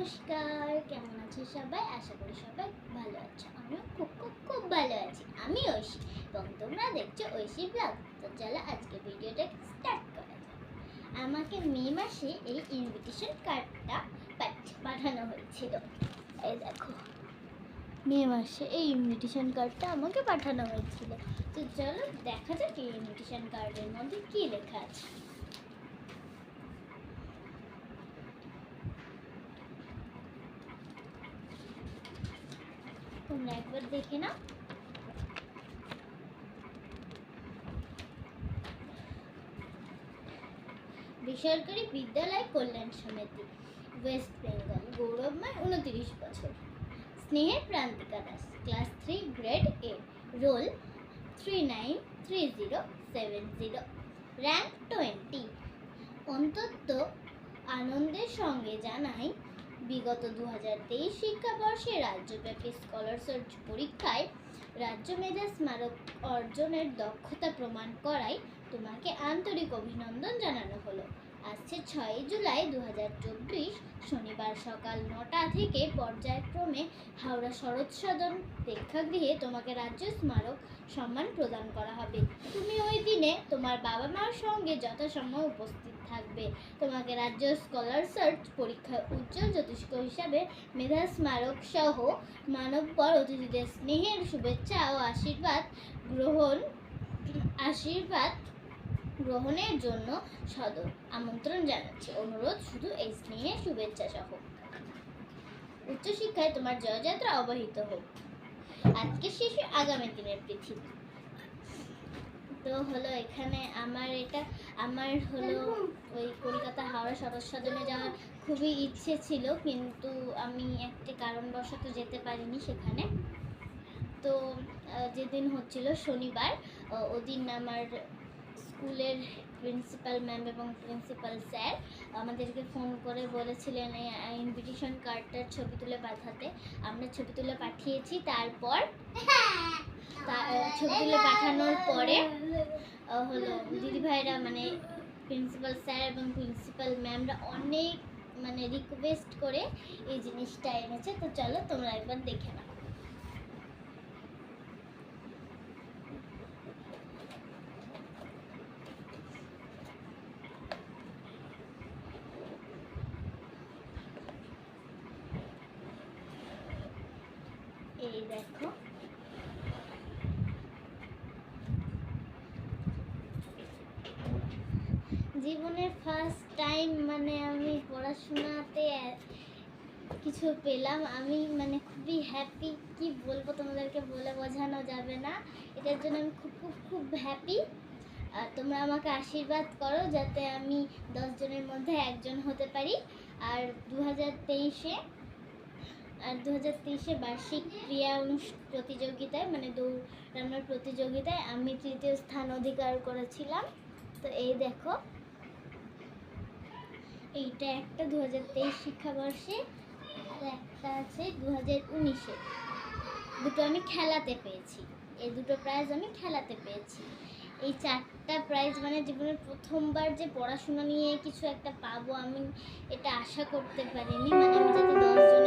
নমস্কার, কেমন আছে সবাই? আশা করি সবাই ভালো আছে। আমিও খুব খুব খুব ভালো আছি। আমি ঐশী এবং তোমরা দেখছ ঐশী ব্লগ। তো চলো আজকে ভিডিওটা স্টার্ট করা যাক। আমাকে মে মাসে এই ইনভিটেশন কার্ডটা পাঠানো হয়েছিল। এই দেখো, মে মাসে এই ইনভিটেশন কার্ডটা আমাকে পাঠানো হয়েছিল। তো চলো দেখা যাক এই ইনভিটেশন কার্ডের মধ্যে কী লেখা আছে। তোমরা একবার দেখে নাও। বেসরকারি বিদ্যালয় কল্যাণ সমিতি, ওয়েস্ট বেঙ্গল গৌরবময় উনত্রিশ বছর। স্নেহের Prantika Das, class three, grade A. Roll three nine three zero seven zero. Rank twenty. অন্তত আনন্দের সঙ্গে জানাই বিগত দু হাজার তেইশ শিক্ষাবর্ষে রাজ্যব্যাপী স্কলার সার্চ পরীক্ষায় রাজ্য মেধা স্মারক অর্জনের দক্ষতা প্রমাণ করায় তোমাকে আন্তরিক অভিনন্দন জানানো হলো। আসছে ছয় জুলাই দু হাজার চব্বিশ শনিবার সকাল নটা থেকে পর্যায়ক্রমে হাওড়া শরৎ সদন প্রেক্ষাগৃহে তোমাকে রাজ্য স্মারক সম্মান প্রদান করা হবে। তুমি ওই দিনে তোমার বাবা মার সঙ্গে যথাসময় উপস্থিত থাকবে। তোমাকে রাজ্য স্কলার সার্চ পরীক্ষায় উজ্জ্বল জ্যোতিষ্ক হিসাবে মেধা স্মারক সহ মানববর অতিথিদের স্নেহের শুভেচ্ছা ও আশীর্বাদ গ্রহণ, আশীর্বাদ গ্রহণের জন্য সদর আমন্ত্রণ জানাচ্ছি। অনুরোধ, শুধু এই স্নেহের শুভেচ্ছা সহ। উচ্চশিক্ষায় তোমার জয়যাত্রা অবহিত হোক। আজকে শিশু আগামী দিনের পৃথিবী তো হলো এখানে আমার এটা, আমার হলো ওই কলকাতা হাওড়া সদর সদনে যাওয়ার খুবই ইচ্ছে ছিল, কিন্তু আমি একটি কারণবশত যেতে পারিনি সেখানে। তো যেদিন হচ্ছিল শনিবার ওদিন আমার স্কুলের প্রিন্সিপাল ম্যাম এবং প্রিন্সিপাল স্যার আমাদেরকে ফোন করে বলেছিলেন এই ইনভিটেশন কার্ডটার ছবি তুলে পাঠাতে। আমরা ছবি তুলে পাঠিয়েছি, তারপর ছবি তুলে পাঠানোর পরে হলো দিদিভাইরা মানে প্রিন্সিপাল স্যার এবং প্রিন্সিপাল ম্যামরা অনেক মানে রিকোয়েস্ট করে এই জিনিসটা এনেছে। তো চলো তোমরা একবার দেখে নাও। দেখো। জীবনের ফার্স্ট টাইম মানে আমি পড়াশোনাতে কিছু পেলাম। আমি মানে খুবই হ্যাপি কি বলব তোমাদেরকে বলে বোঝানো যাবে না। এটার জন্য আমি খুব খুব খুব হ্যাপি আর তোমরা আমাকে আশীর্বাদ করো যাতে আমি দশ জনের মধ্যে একজন হতে পারি। আর দু হাজার তেইশে আর দু হাজার তেইশে বার্ষিক ক্রিয়া প্রতিযোগিতায় মানে দৌড়ানোর প্রতিযোগিতায় আমি তৃতীয় স্থান অধিকার করেছিলাম। তো এই দেখো। এইটা একটা দু হাজার তেইশ শিক্ষাবর্ষে, আর একটা আছে দু হাজার উনিশে। দুটো আমি খেলাতে পেয়েছি। এই দুটো প্রাইজ আমি খেলাতে পেয়েছি। এই চারটা প্রাইজ মানে জীবনের প্রথমবার যে পড়াশোনা নিয়ে কিছু একটা পাবো আমি, এটা আশা করতে পারিনি। মানে আমি যাতে দশজন